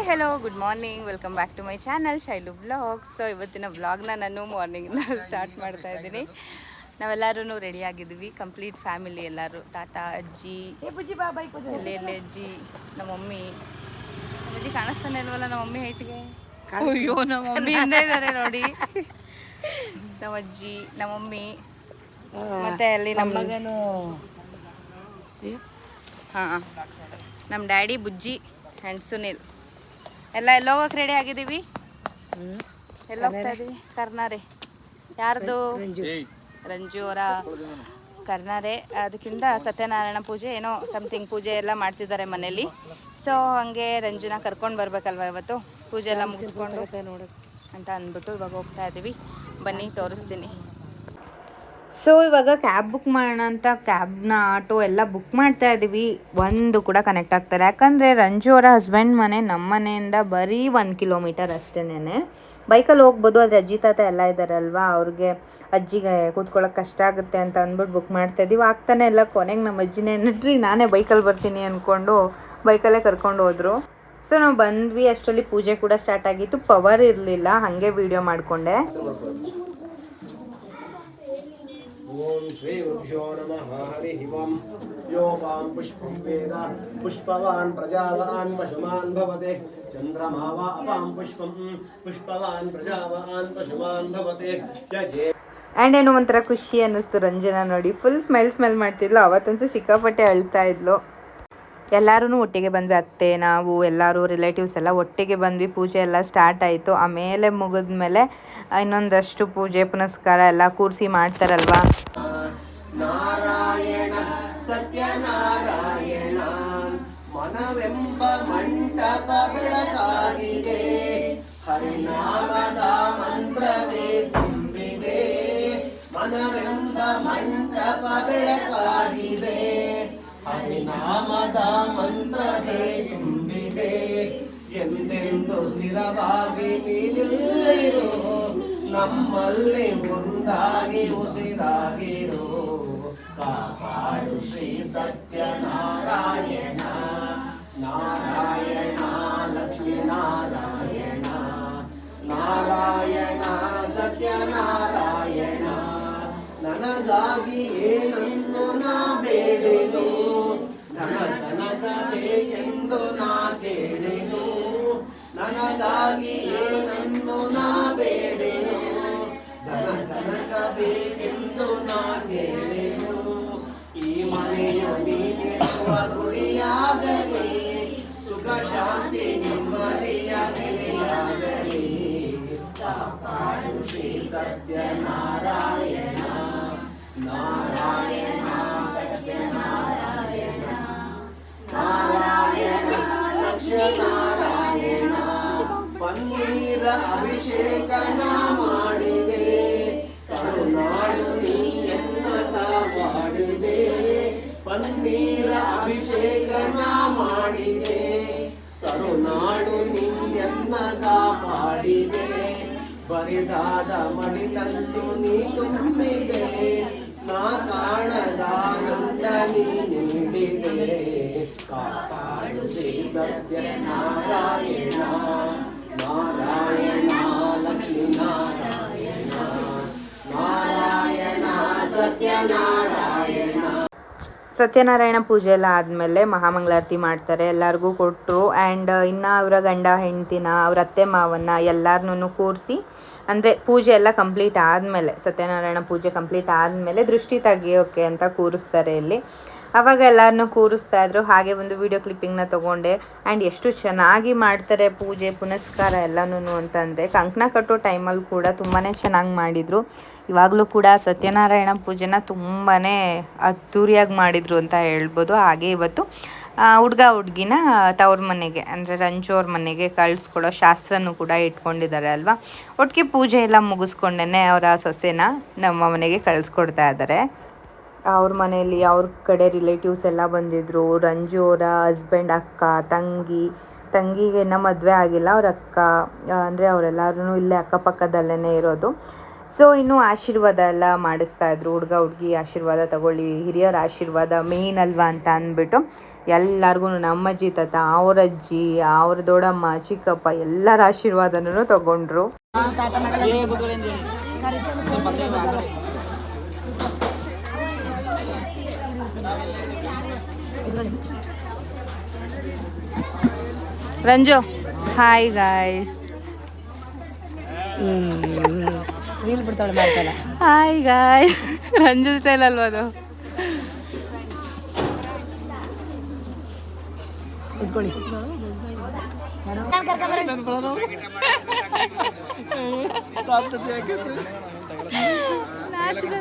Hi hello good morning welcome back to my channel Shailu vlog so ಇವತ್ತಿನ ಬ್ಲಾಗ್ನ ನಾನು ಮಾರ್ನಿಂಗ್ನ start ಮಾಡ್ತಾ ಇದ್ದೀನಿ. ನಾವೆಲ್ಲರೂ ರೆಡಿ ಆಗಿದ್ವಿ. ಕಂಪ್ಲೀಟ್ ಫ್ಯಾಮಿಲಿ ಎಲ್ಲರೂ ತಾತ ಅಜ್ಜಿ ಎಲ್ಲಿ ಎಲ್ಲಿ ಅಜ್ಜಿ ನಮ್ಮ ಮಮ್ಮಿ ಅಜ್ಜಿ ಕಾಣಿಸ್ತಾನೆ ಇಲ್ವಲ್ಲ ನಮ್ಮ ಮಮ್ಮಿ ಹೈಟ್ಗೆ ಅಯ್ಯೋ ನಮ್ಮ ಮಮ್ಮಿ ಹಿಂದೆ ಇದ್ದಾರೆ ನೋಡಿ. ನಮ್ಮ ಅಜ್ಜಿ ನಮ್ಮ ಮಮ್ಮಿ ಮತ್ತೆ ಅಲ್ಲಿ ನಮ್ಮ ಹಾಂ ನಮ್ಮ ಡ್ಯಾಡಿ ಬುಜ್ಜಿ ಆ್ಯಂಡ್ ಸುನಿಲ್. ಎಲ್ಲ ಎಲ್ಲೋಗಕ್ಕೆ ರೆಡಿ ಆಗಿದ್ದೀವಿ? ಎಲ್ಲ ಹೋಗ್ತಾ ಇದೀವಿ ಕರ್ನಾರೆ. ಯಾರ್ದು? ರಂಜು. ಅವರ ಕರ್ನಾರೆ. ಅದಕ್ಕಿಂತ ಸತ್ಯನಾರಾಯಣ ಪೂಜೆ ಏನೋ ಸಮಥಿಂಗ್ ಪೂಜೆ ಎಲ್ಲ ಮಾಡ್ತಿದ್ದಾರೆ ಮನೇಲಿ ಸೊ ಹಂಗೆ ರಂಜುನ ಕರ್ಕೊಂಡು ಬರ್ಬೇಕಲ್ವ ಇವತ್ತು? ಪೂಜೆ ಎಲ್ಲ ಮುಗಿಸ್ಕೊಂಡು ಅಂತ ಅಂದ್ಬಿಟ್ಟು ಇವಾಗ ಹೋಗ್ತಾ ಇದ್ದೀವಿ. ಬನ್ನಿ ತೋರಿಸ್ತೀನಿ. ಸೊ ಇವಾಗ ಕ್ಯಾಬ್ ಬುಕ್ ಮಾಡೋಣ ಅಂತ ಕ್ಯಾಬ್ನ ಆಟೋ ಎಲ್ಲ ಬುಕ್ ಮಾಡ್ತಾ ಇದ್ದೀವಿ ಒಂದು ಕೂಡ ಕನೆಕ್ಟ್ ಆಗ್ತಾರೆ. ಯಾಕಂದರೆ ರಂಜು ಅವರ ಹಸ್ಬೆಂಡ್ ಮನೆ ನಮ್ಮ ಮನೆಯಿಂದ ಬರೀ ಒಂದು ಕಿಲೋಮೀಟರ್ ಅಷ್ಟೇನೆ ಬೈಕಲ್ಲಿ ಹೋಗ್ಬೋದು, ಆದರೆ ಅಜ್ಜಿ ತಾತ ಎಲ್ಲ ಇದ್ದಾರಲ್ವಾ ಅವ್ರಿಗೆ ಅಜ್ಜಿಗೆ ಕೂತ್ಕೊಳ್ಳೋಕೆ ಕಷ್ಟ ಆಗುತ್ತೆ ಅಂತ ಅಂದ್ಬಿಟ್ಟು ಬುಕ್ ಮಾಡ್ತಾ ಇದ್ದೀವಿ ಆಗ್ತಾನೆ ಎಲ್ಲ ಕೊನೆಗೆ ನಮ್ಮ ಅಜ್ಜಿನೇ ನಡ್ರಿ ನಾನೇ ಬೈಕಲ್ಲಿ ಬರ್ತೀನಿ ಅಂದ್ಕೊಂಡು ಬೈಕಲ್ಲೇ ಕರ್ಕೊಂಡು ಹೋದರು. ಸೊ ನಾವು ಬಂದ್ವಿ. ಅಷ್ಟರಲ್ಲಿ ಪೂಜೆ ಕೂಡ ಸ್ಟಾರ್ಟ್ ಆಗಿತ್ತು. ಪವರ್ ಇರಲಿಲ್ಲ. ಹಾಗೆ ವಿಡಿಯೋ ಮಾಡಿಕೊಂಡೆ. ಓಂ ಶ್ರೀ ಗುರುಭ್ಯೋ ನಮಃ ಹರಿ ಓಂ ಯೋ ವಾಂ ಪುಷ್ಪಂ ವೇದ ಪುಷ್ಪವಾನ್ ಪ್ರಜಾವಾನ್ ಪಶುಮಾನ್ ಭವತೆ ಚಂದ್ರಮಾ ವಾ ಅಪಾಂ ಪುಷ್ಪಂ ಪುಷ್ಪವಾನ್ ಪ್ರಜಾವಾನ್ ಪಶುಮಾನ್ ಭವತೆ ಯಜೇ ಆ್ಯಂಡ್ ಏನೋ ಒಂಥರ ಖುಷಿ ಅನ್ನಿಸ್ತು ರಂಜನಾ ನೋಡಿ ಫುಲ್ ಸ್ಮೆಲ್ ಸ್ಮೆಲ್ ಮಾಡ್ತಿದ್ಲು ಅವತ್ತಂತೂ ಸಿಕ್ಕಾಪಟ್ಟೆ ಅಳ್ತಾ ಇದ್ಲು ಎಲ್ಲರೂ ಒಟ್ಟಿಗೆ ಬಂದ್ವಿ, ಅತ್ತೆ, ನಾವು, ಎಲ್ಲರೂ ರಿಲೇಟಿವ್ಸ್ ಎಲ್ಲ ಒಟ್ಟಿಗೆ ಬಂದ್ವಿ. ಪೂಜೆ ಎಲ್ಲ ಸ್ಟಾರ್ಟ್ ಆಯಿತು. ಆಮೇಲೆ ಮುಗಿದ್ಮೇಲೆ ಇನ್ನೊಂದಷ್ಟು ಪೂಜೆ, ಪುನಸ್ಕಾರ ಎಲ್ಲ ಕೂರಿಸಿ ಮಾಡ್ತಾರಲ್ವಾ? ನಾರಾಯಣ, ಸತ್ಯನಾರಾಯಣ, ಮನವೆಂಬ ಮಂಟಪ ಬೆಳಕಾಗಿದೆ ಹರಿನಾಮದ ಮಂತ್ರವೇ ತುಂಬಿದೆ. ಮನವೆಂಬ ಮಂಟಪ ಬೆಳಕಾಗಿದೆ ಹರಿನಾಮದ ಮಂತ್ರವೇ ತುಂಬಿದೆ. ಎಂದೆಂದು ಸ್ಥಿರವಾಗಿ ನಿಲ್ಲಿರು ನಮ್ಮಲ್ಲಿ ಮುಂದಾಗಿ ಉಸಿರಾಗಿರು, ಕಾಪಾಡು ಶ್ರೀ ಸತ್ಯನಾರಾಯಣ, ನಾರಾಯಣ ಲಕ್ಷ್ಮೀ ನಾರಾಯಣ ನಾರಾಯಣ ಸತ್ಯನಾರಾಯಣ. ನನಗಾಗಿ ಬೇಕೆಂದು ನಾ ಕೇಳೆನು. ನನಗಾಗಿ ಏನನ್ನು ನಾ ಬೇಡೆನು. ಧನ ಕನಕ ಬೇಕೆಂದು ನಾ ಕೇಳೆನು ಅಭಿಷೇಕನ ಮಾಡಿದೆ. ಕರುನಾಡು ನೀ ಮಾಡಿದೆ. ಪನ್ನೀರ ಅಭಿಷೇಕನ ಮಾಡಿದೆ. ಕರುನಾಡು ನೀ ಮಾಡಿದೆ. ಬರಿದಾದ ಮಡಿಲನ್ನು ನೀ ತುಂಬಿದೆ. ನಾ ಕಾಣದಾನಂದ ನೀ ನೀಡಿದೆ. ಕಾಪಾಡು ಶ್ರೀ ಸತ್ಯನಾರಾಯಣ. ನಾರಾಯಣ ನಾರಾಯಣ ನಾರಾಯಣ. ಸತ್ಯನಾರಾಯಣ ಪೂಜೆ ಎಲ್ಲ ಆದಮೇಲೆ ಮಹಾಮಂಗಳಾರತಿ ಮಾಡ್ತಾರೆ. ಎಲ್ಲರಿಗೂ ಕೊಟ್ಟರು ಆ್ಯಂಡ್ ಇನ್ನು ಅವರ ಗಂಡ ಹೆಂಡ್ತಿನ, ಅವ್ರ ಅತ್ತೆ ಮಾವನ್ನ ಎಲ್ಲರನ್ನೂ ಕೂರಿಸಿ, ಅಂದರೆ ಪೂಜೆ ಎಲ್ಲ ಕಂಪ್ಲೀಟ್ ಆದಮೇಲೆ, ಸತ್ಯನಾರಾಯಣ ಪೂಜೆ ಕಂಪ್ಲೀಟ್ ಆದಮೇಲೆ ದೃಷ್ಟಿ ತೆಗಿಯೋಕೆ ಅಂತ ಕೂರಿಸ್ತಾರೆ ಇಲ್ಲಿ. ಅವಾಗ ಎಲ್ಲರನ್ನೂ ಕೂರಿಸ್ತಾ ಇದ್ರು. ಹಾಗೆ ಒಂದು ವಿಡಿಯೋ ಕ್ಲಿಪ್ಪಿಂಗ್ನ ತಗೊಂಡೆ. ಆ್ಯಂಡ್ ಎಷ್ಟು ಚೆನ್ನಾಗಿ ಮಾಡ್ತಾರೆ ಪೂಜೆ, ಪುನಸ್ಕಾರ ಎಲ್ಲನೂ ಅಂತಂದರೆ ಕಂಕಣ ಕಟ್ಟೋ ಟೈಮಲ್ಲಿ ಕೂಡ ತುಂಬಾ ಚೆನ್ನಾಗಿ ಮಾಡಿದರು. ಇವಾಗಲೂ ಕೂಡ ಸತ್ಯನಾರಾಯಣ ಪೂಜೆನ ತುಂಬಾ ಅದ್ಧೂರಿಯಾಗಿ ಮಾಡಿದರು ಅಂತ ಹೇಳ್ಬೋದು. ಹಾಗೆ ಇವತ್ತು ಹುಡುಗ ಹುಡುಗಿನ ತವ್ರ ಮನೆಗೆ, ಅಂದರೆ ರಂಜು ಅವ್ರ ಮನೆಗೆ ಕಳಿಸ್ಕೊಡೋ ಶಾಸ್ತ್ರನೂ ಕೂಡ ಇಟ್ಕೊಂಡಿದ್ದಾರೆ ಅಲ್ವಾ? ಒಟ್ಟಿಗೆ ಪೂಜೆ ಎಲ್ಲ ಮುಗಿಸ್ಕೊಂಡೇ ಅವರ ಸೊಸೆನ ನಮ್ಮ ಮನೆಗೆ ಕಳಿಸ್ಕೊಡ್ತಾ ಇದ್ದಾರೆ ಅವ್ರ ಮನೆಯಲ್ಲಿ ಅವ್ರ ಕಡೆ ರಿಲೇಟಿವ್ಸ್ ಎಲ್ಲ ಬಂದಿದ್ದರು ರಂಜು ಅವರ ಹಸ್ಬೆಂಡ್ ಅಕ್ಕ, ತಂಗಿ. ತಂಗಿಗೆ ಇನ್ನೂ ಮದುವೆ ಆಗಿಲ್ಲ. ಅವ್ರ ಅಕ್ಕ ಅಂದರೆ ಅವರೆಲ್ಲರೂ ಇಲ್ಲೇ ಅಕ್ಕಪಕ್ಕದಲ್ಲೇ ಇರೋದು. ಸೊ ಇನ್ನು ಆಶೀರ್ವಾದ ಎಲ್ಲ ಮಾಡಿಸ್ತಾ ಇದ್ರು. ಹುಡುಗ, ಹುಡುಗಿ ಆಶೀರ್ವಾದ ತಗೊಳ್ಳಿ. ಹಿರಿಯರ ಆಶೀರ್ವಾದ ಮೇನ್ ಅಲ್ವಾ ಅಂತ ಅಂದ್ಬಿಟ್ಟು ಎಲ್ಲರಿಗೂ ನಮ್ಮ ಅಜ್ಜಿ, ತಾತ, ಅವ್ರ ಅಜ್ಜಿ, ಅವ್ರ ದೊಡ್ಡಮ್ಮ, ಚಿಕ್ಕಪ್ಪ ಎಲ್ಲರ ಆಶೀರ್ವಾದನೂ ತಗೊಂಡ್ರು. ರಂಜು. ಹಾಯ್ ಗಾಯ್ಸ್ ರೀಲ್ ಬಿಡ್ತಾಳೆ ಮಾಡ್ತಾಳೆ ಹಾಯ್ ಗಾಯ್ಸ್ ರಂಜು ಸ್ಟೈಲ್ ಅಲ್ವಾ ಅದು? ಇದ್ಕೊಳ್ಳಿ. ನಾಚಿಕೆ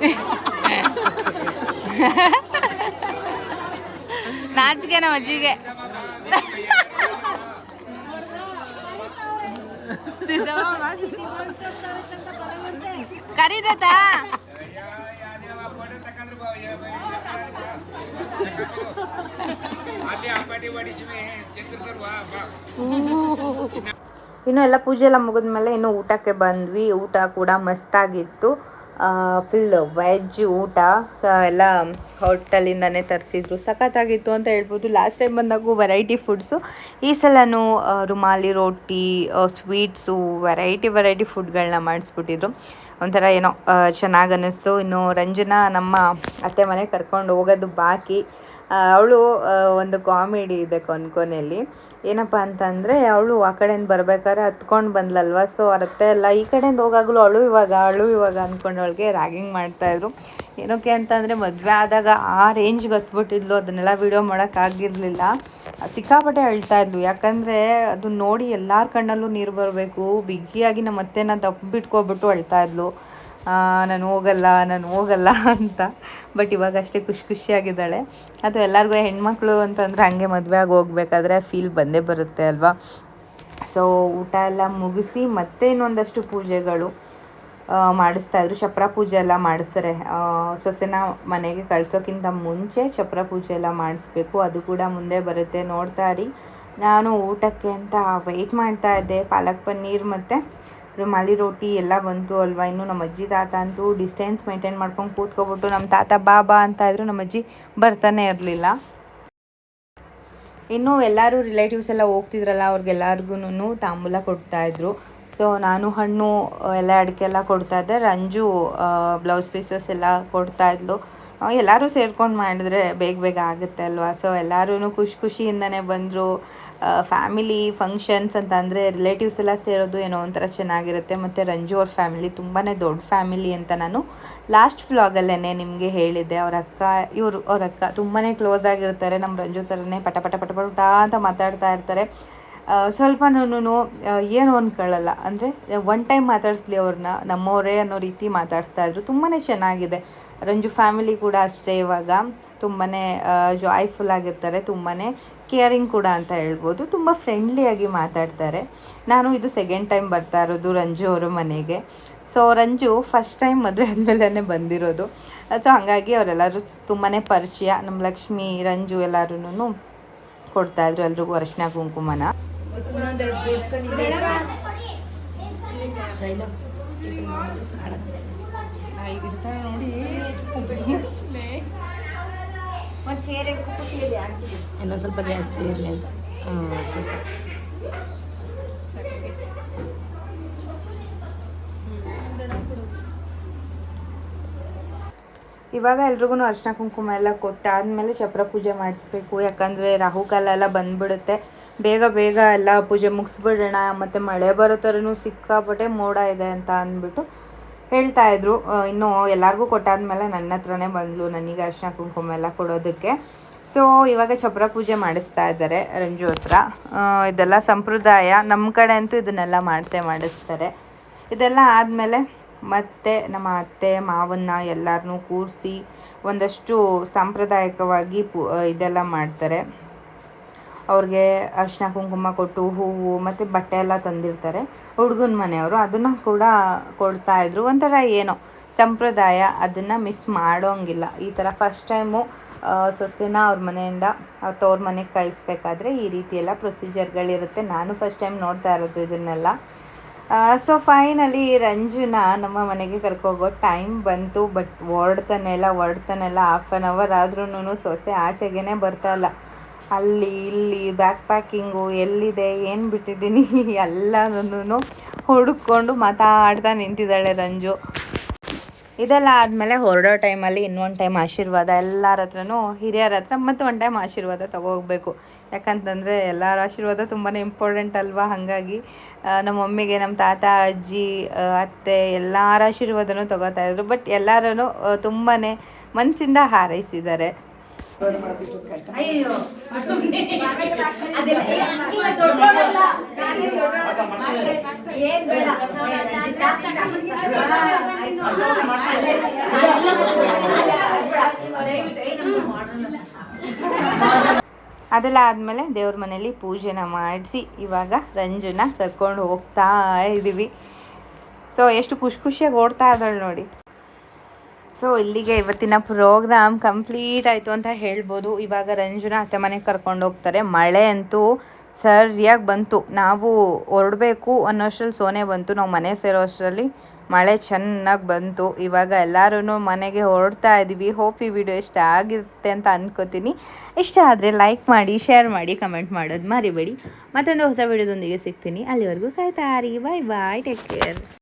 ನಮ್ಮ ಅಜ್ಜಿಗೆ. ಕರೀತ ಇನ್ನು ಎಲ್ಲ ಪೂಜೆ ಎಲ್ಲ ಮುಗಿದ್ಮೇಲೆ ಇನ್ನು ಊಟಕ್ಕೆ ಬಂದ್ವಿ. ಊಟ ಕೂಡ ಮಸ್ತಾಗಿತ್ತು. ಫುಲ್ ವೆಜ್ ಊಟ ಎಲ್ಲ ಹೋಟೆಲಿಂದನೇ ತರಿಸಿದ್ರು. ಸಖತ್ತಾಗಿತ್ತು ಅಂತ ಹೇಳ್ಬೋದು. ಲಾಸ್ಟ್ ಟೈಮ್ ಬಂದಾಗೂ ವೆರೈಟಿ ಫುಡ್ಸು ಈ ಸಲನೂ ರುಮಾಲಿ ರೋಟಿ ಸ್ವೀಟ್ಸು ವೆರೈಟಿ ವೆರೈಟಿ ಫುಡ್ಗಳನ್ನ ಮಾಡಿಸ್ಬಿಟ್ಟಿದ್ರು. ಒಂಥರ ಏನೋ ಚೆನ್ನಾಗಿ ಅನ್ನಿಸ್ತು. ಇನ್ನು ರಂಜನಾ ನಮ್ಮ ಅತ್ತೆ ಮನೆ ಕರ್ಕೊಂಡು ಹೋಗೋದು ಬಾಕಿ. ಅವಳು ಒಂದು ಕಾಮಿಡಿ ಇದೆ ಕೊನೆಯಲ್ಲಿ ಏನಪ್ಪ ಅಂತಂದರೆ, ಅವಳು ಆ ಕಡೆಯಿಂದ ಬರ್ಬೇಕಾದ್ರೆ ಹತ್ಕೊಂಡು ಬಂದ್ಲಲ್ವ? ಸೊ ಅತ್ತೆ ಎಲ್ಲ, ಈ ಕಡೆಯಿಂದ ಹೋಗಾಗಲೂ ಅಳು ಇವಾಗ ಅಳು ಇವಾಗ ಅಂದ್ಕೊಂಡು ಅವಳಿಗೆ ರ್ಯಾಗಿಂಗ್ ಮಾಡ್ತಾಯಿದ್ರು ಏನಕ್ಕೆ ಅಂತಂದರೆ, ಮದುವೆ ಆದಾಗ ಆ ರೇಂಜ್ಗೆ ಹತ್ಬಿಟ್ಟಿದ್ಲು ಅದನ್ನೆಲ್ಲ ವಿಡಿಯೋ ಮಾಡೋಕ್ಕಾಗಿರಲಿಲ್ಲ ಸಿಕ್ಕಾಪಟ್ಟೆ ಅಳ್ತಾ ಇದ್ಲು. ಯಾಕಂದರೆ, ಅದು ನೋಡಿ ಎಲ್ಲರ ಕಣ್ಣಲ್ಲೂ ನೀರು ಬರಬೇಕು. ಬಿಗಿಯಾಗಿ ನಮ್ಮ ಅತ್ತೆನ ದಪ್ಪ ಬಿಟ್ಕೊಬಿಟ್ಟು ಅಳ್ತಾ ಇದ್ಲು. ನಾನು ಹೋಗಲ್ಲ ನಾನು ಹೋಗಲ್ಲ ಅಂತ. ಬಟ್ ಇವಾಗ ಅಷ್ಟೇ ಖುಷಿ ಖುಷಿಯಾಗಿದ್ದಾಳೆ. ಅದು ಎಲ್ಲರಿಗೂ ಹೆಣ್ಮಕ್ಳು ಅಂತಂದರೆ ಹಂಗೆ ಮದುವೆ ಆಗಿ ಹೋಗ್ಬೇಕಾದ್ರೆ ಫೀಲ್ ಬಂದೇ ಬರುತ್ತೆ ಅಲ್ವಾ? ಸೊ ಊಟ ಎಲ್ಲ ಮುಗಿಸಿ ಮತ್ತೆ ಇನ್ನೊಂದಷ್ಟು ಪೂಜೆಗಳು ಮಾಡಿಸ್ತಾ ಇದ್ರು. ಚಪ್ರ ಪೂಜೆ ಎಲ್ಲ ಮಾಡಿಸ್ತಾರೆ. ಸೊಸೆನ ಮನೆಗೆ ಕಳ್ಸೋಕ್ಕಿಂತ ಮುಂಚೆ ಚಪ್ರ ಪೂಜೆ ಎಲ್ಲ ಮಾಡಿಸ್ಬೇಕು. ಅದು ಕೂಡ ಮುಂದೆ ಬರುತ್ತೆ. ನೋಡ್ತಾ ಇರಿ. ನಾನು ಊಟಕ್ಕೆ ಅಂತ ವೆಯ್ಟ್ ಮಾಡ್ತಾ ಇದ್ದೆ. ಪಾಲಕ್ ಪನ್ನೀರ್ ಮತ್ತು ರುಮಾಲಿ ರೋಟಿ ಎಲ್ಲ ಬಂತು ಅಲ್ವಾ? ಇನ್ನು ನಮ್ಮ ಅಜ್ಜಿ ತಾತ ಅಂತೂ ಡಿಸ್ಟೆನ್ಸ್ ಮೇಂಟೈನ್ ಮಾಡ್ಕೊಂಡು ಕೂತ್ಕೊಬಿಟ್ಟು ನಮ್ಮ ತಾತ ಬಾಬಾ ಅಂತ ಇದ್ರು ನಮ್ಮ ಅಜ್ಜಿ ಬರ್ತಾನೆ ಇರಲಿಲ್ಲ. ಇನ್ನು ಎಲ್ಲರೂ ರಿಲೇಟಿವ್ಸ್ ಎಲ್ಲ ಹೋಗ್ತಿದ್ರಲ್ಲ ಅವ್ರಿಗೆಲ್ಲರಿಗೂ ತಾಂಬೂಲ ಕೊಡ್ತಾಯಿದ್ರು ಸೊ ನಾನು, ಹಣ್ಣು ಎಲ್ಲ ಅಡಿಕೆ ಎಲ್ಲ ಕೊಡ್ತಾ ಇದ್ದೆ. ರಂಜು ಬ್ಲೌಸ್ ಪೀಸಸ್ ಎಲ್ಲ ಕೊಡ್ತಾ ಇದ್ಲು. ಎಲ್ಲರೂ ಸೇರ್ಕೊಂಡು ಮಾಡಿದ್ರೆ ಬೇಗ ಬೇಗ ಆಗುತ್ತೆ ಅಲ್ವಾ? ಸೊ ಎಲ್ಲರೂ ಖುಷಿ ಖುಷಿಯಿಂದನೇ ಬಂದರು. ಫ್ಯಾಮಿಲಿ ಫಂಕ್ಷನ್ಸ್ ಅಂತ ಅಂದರೆ ರಿಲೇಟಿವ್ಸ್ ಎಲ್ಲ ಸೇರೋದು ಏನೋ ಒಂಥರ ಚೆನ್ನಾಗಿರುತ್ತೆ. ಮತ್ತು ರಂಜು ಅವ್ರ ಫ್ಯಾಮಿಲಿ ತುಂಬಾ ದೊಡ್ಡ ಫ್ಯಾಮಿಲಿ ಅಂತ ನಾನು ಲಾಸ್ಟ್ ವ್ಲಾಗಲ್ಲೇ ನಿಮಗೆ ಹೇಳಿದ್ದೆ. ಅವ್ರ ಅಕ್ಕ, ಇವರು, ಅವ್ರ ಅಕ್ಕ ತುಂಬಾ ಕ್ಲೋಸ್ ಆಗಿರ್ತಾರೆ. ನಮ್ಮ ರಂಜು ಥರನೇ ಪಟ ಪಟ ಪಟ ಪಟ ಅಂತ ಮಾತಾಡ್ತಾ ಇರ್ತಾರೆ. ಸ್ವಲ್ಪ ಸ್ವಲ್ಪನೂ ಏನು ಅಂದ್ಕೊಳ್ಳಲ್ಲ ಅಂದರೆ ಒನ್ ಟೈಮ್ ಮಾತಾಡಿಸ್ಲಿ ಅವ್ರನ್ನ, ನಮ್ಮವರೇ ಅನ್ನೋ ರೀತಿ ಮಾತಾಡಿಸ್ತಾ ಇದ್ರು. ತುಂಬಾ ಚೆನ್ನಾಗಿದೆ. ರಂಜು ಫ್ಯಾಮಿಲಿ ಕೂಡ ಅಷ್ಟೇ ಇವಾಗ. ತುಂಬಾ ಜಾಯ್ಫುಲ್ ಆಗಿರ್ತಾರೆ. ತುಂಬಾ ಕೇರಿಂಗ್ ಕೂಡ ಅಂತ ಹೇಳ್ಬೋದು. ತುಂಬ ಫ್ರೆಂಡ್ಲಿಯಾಗಿ ಮಾತಾಡ್ತಾರೆ. ನಾನು ಇದು ಸೆಕೆಂಡ್ ಟೈಮ್ ಬರ್ತಾ ಇರೋದು ರಂಜು ಅವರ ಮನೆಗೆ. ಸೊ ರಂಜು ಫಸ್ಟ್ ಟೈಮ್ ಮದುವೆ ಆದಮೇಲೆ ಬಂದಿರೋದು. ಸೊ ಹಾಗಾಗಿ ಅವರೆಲ್ಲರೂ ತುಂಬಾ ಪರಿಚಯ. ನಮ್ಮ ಲಕ್ಷ್ಮಿ, ರಂಜು ಎಲ್ಲರೂ ಕೊಡ್ತಾಯಿದ್ರು ಎಲ್ರಿಗೂ ಅರಿಶಿನ ಕುಂಕುಮನ. ಇನ್ನೊಂದು ಸ್ವಲ್ಪ ಜಾಸ್ತಿ ಇರಲಿ ಅಂತ. ಹಾಂ ಸ್ವಲ್ಪ ಇವಾಗ ಎಲ್ರಿಗೂ ಅರಿಶಿನ ಕುಂಕುಮ ಎಲ್ಲ ಕೊಟ್ಟಾದ್ಮೇಲೆ ಚಪ್ರ ಪೂಜೆ ಮಾಡಿಸ್ಬೇಕು. ಯಾಕಂದರೆ ರಾಹುಕಾಲ ಎಲ್ಲ ಬಂದ್ಬಿಡುತ್ತೆ. ಬೇಗ ಬೇಗ ಎಲ್ಲ ಪೂಜೆ ಮುಗಿಸ್ಬಿಡೋಣ. ಮತ್ತು ಮಳೆ ಬರೋ ಥರನೂ ಸಿಕ್ಕಾಪಟ್ಟೆ ಮೋಡ ಇದೆ ಅಂತ ಅಂದ್ಬಿಟ್ಟು ಹೇಳ್ತಾ ಇದ್ರು ಇನ್ನು ಎಲ್ಲರಿಗೂ ಕೊಟ್ಟಾದ್ಮೇಲೆ ನನ್ನ ಹತ್ರನೇ ಬಂದ್ಲು, ನನಗೆ ಅರ್ಶಿನ ಕುಂಕುಮ ಎಲ್ಲ ಕೊಡೋದಕ್ಕೆ. ಸೊ ಇವಾಗ ಚಪ್ರ ಪೂಜೆ ಮಾಡಿಸ್ತಾ ಇದ್ದಾರೆ ರಂಜು ಹತ್ರ. ಇದೆಲ್ಲ ಸಂಪ್ರದಾಯ ನಮ್ಮ ಕಡೆ ಅಂತೂ ಇದನ್ನೆಲ್ಲ ಮಾಡಿಸೇ ಮಾಡಿಸ್ತಾರೆ. ಇದೆಲ್ಲ ಆದಮೇಲೆ ಮತ್ತೆ ನಮ್ಮ ಅತ್ತೆ, ಮಾವನ್ನ ಎಲ್ಲರನ್ನೂ ಕೂರಿಸಿ ಒಂದಷ್ಟು ಸಾಂಪ್ರದಾಯಿಕವಾಗಿ ಪೂ ಇದೆಲ್ಲ ಮಾಡ್ತಾರೆ. ಅವ್ರಿಗೆ ಅರಿಶಿನ ಕುಂಕುಮ ಕೊಟ್ಟು ಹೂವು ಮತ್ತು ಬಟ್ಟೆ ಎಲ್ಲ ತಂದಿರ್ತಾರೆ. ಹುಡುಗನ ಮನೆಯವರು ಅದನ್ನು ಕೂಡ ಕೊಡ್ತಾ ಇದ್ರು. ಒಂಥರ ಏನೋ ಸಂಪ್ರದಾಯ ಅದನ್ನು ಮಿಸ್ ಮಾಡೋಂಗಿಲ್ಲ. ಈ ಥರ ಫಸ್ಟ್ ಟೈಮು ಸೊಸೆನ ಅವ್ರ ಮನೆಯಿಂದ ತವ್ರ ಮನೆಗೆ ಕಳಿಸ್ಬೇಕಾದ್ರೆ ಈ ರೀತಿ ಎಲ್ಲ ಪ್ರೊಸೀಜರ್ಗಳಿರುತ್ತೆ ನಾನು ಫಸ್ಟ್ ಟೈಮ್ ನೋಡ್ತಾ ಇರೋದು ಇದನ್ನೆಲ್ಲ. ಸೊ ಫೈನಲಿ ರಂಜುನ ನಮ್ಮ ಮನೆಗೆ ಕರ್ಕೋಗೋ ಟೈಮ್ ಬಂತು. ಬಟ್ ಹೊರಡ್ತಾನೆ ಇಲ್ಲ ಹೊರಡ್ತಾನೆಲ್ಲ ಹಾಫ್ ಆನ್ ಅವರ್ ಆದ್ರೂ ಸೊಸೆ ಆಚೆಗೇನೆ ಬರ್ತಾ ಇಲ್ಲ. ಅಲ್ಲಿ, ಇಲ್ಲಿ ಬ್ಯಾಕ್ ಪ್ಯಾಕಿಂಗು ಎಲ್ಲಿದೆ, ಏನು ಬಿಟ್ಟಿದ್ದೀನಿ ಎಲ್ಲದನ್ನು ಹುಡುಕೊಂಡು ಮಾತಾಡ್ತಾ ನಿಂತಿದ್ದಾಳೆ ರಂಜು. ಇದೆಲ್ಲ ಆದಮೇಲೆ ಹೊರಡೋ ಟೈಮಲ್ಲಿ ಇನ್ನೊಂದು ಟೈಮ್ ಆಶೀರ್ವಾದ ಎಲ್ಲರ ಹತ್ರನೂ, ಹಿರಿಯರ ಹತ್ರ ಮತ್ತು ಒಂದು ಟೈಮ್ ಆಶೀರ್ವಾದ ತಗೋಗ್ಬೇಕು ಯಾಕಂತಂದರೆ ಎಲ್ಲರ ಆಶೀರ್ವಾದ ತುಂಬಾ ಇಂಪಾರ್ಟೆಂಟ್ ಅಲ್ವಾ? ಹಾಗಾಗಿ ನಮ್ಮ ಮಮ್ಮಿಗೆ, ನಮ್ಮ ತಾತ, ಅಜ್ಜಿ ಅತ್ತೆ ಎಲ್ಲರ ಆಶೀರ್ವಾದನೂ ತಗೋತಾ ಇದ್ರು. ಬಟ್ ಎಲ್ಲರೂ ತುಂಬಾ ಮನಸ್ಸಿಂದ ಹಾರೈಸಿದ್ದಾರೆ. ಅದೆಲ್ಲ ಆದಮೇಲೆ ದೇವ್ರ ಮನೇಲಿ ಪೂಜೆನ ಮಾಡಿಸಿ ಇವಾಗ ರಂಜುನ ಕರ್ಕೊಂಡು ಹೋಗ್ತಾ ಇದ್ದೀವಿ ಸೊ ಎಷ್ಟು ಖುಷಿ ಖುಷಿಯಾಗಿ ಓಡ್ತಾ ಇದ್ದಾಳೆ ನೋಡಿ ಸೊ ಇಲ್ಲಿಗೆ ಇವತ್ತಿನ ಪ್ರೋಗ್ರಾಮ್ ಕಂಪ್ಲೀಟ್ ಆಯಿತು ಅಂತ ಹೇಳ್ಬೋದು. ಇವಾಗ ರಂಜುನ ಅತ್ತೆ ಮನೆಗೆ ಕರ್ಕೊಂಡು ಹೋಗ್ತಾರೆ. ಮಳೆ ಅಂತೂ ಸರಿಯಾಗಿ ಬಂತು. ನಾವು ಹೊರಡಬೇಕು ಅನ್ನೋಷ್ಟರಲ್ಲಿ ಸೋನೆ ಬಂತು. ನಾವು ಮನೆ ಸೇರೋ ಅಷ್ಟರಲ್ಲಿ ಮಳೆ ಚೆನ್ನಾಗಿ ಬಂತು. ಇವಾಗ ಎಲ್ಲರೂ ಮನೆಗೆ ಹೊರಡ್ತಾ ಇದ್ದೀವಿ ಹೋಪ್ ಈ ವಿಡಿಯೋ ಇಷ್ಟ ಆಗಿರುತ್ತೆ ಅಂತ ಅಂದ್ಕೋತೀನಿ ಇಷ್ಟ ಆದರೆ ಲೈಕ್ ಮಾಡಿ, ಶೇರ್ ಮಾಡಿ, ಕಮೆಂಟ್ ಮಾಡೋದು ಮರಿಬೇಡಿ. ಮತ್ತೊಂದು ಹೊಸ ವಿಡಿಯೋದೊಂದಿಗೆ ಸಿಗ್ತೀನಿ. ಅಲ್ಲಿವರೆಗೂ ಕಾಯ್ತಾರಿ ಬಾಯ್ ಬಾಯ್ ಟೇಕ್ ಕೇರ್.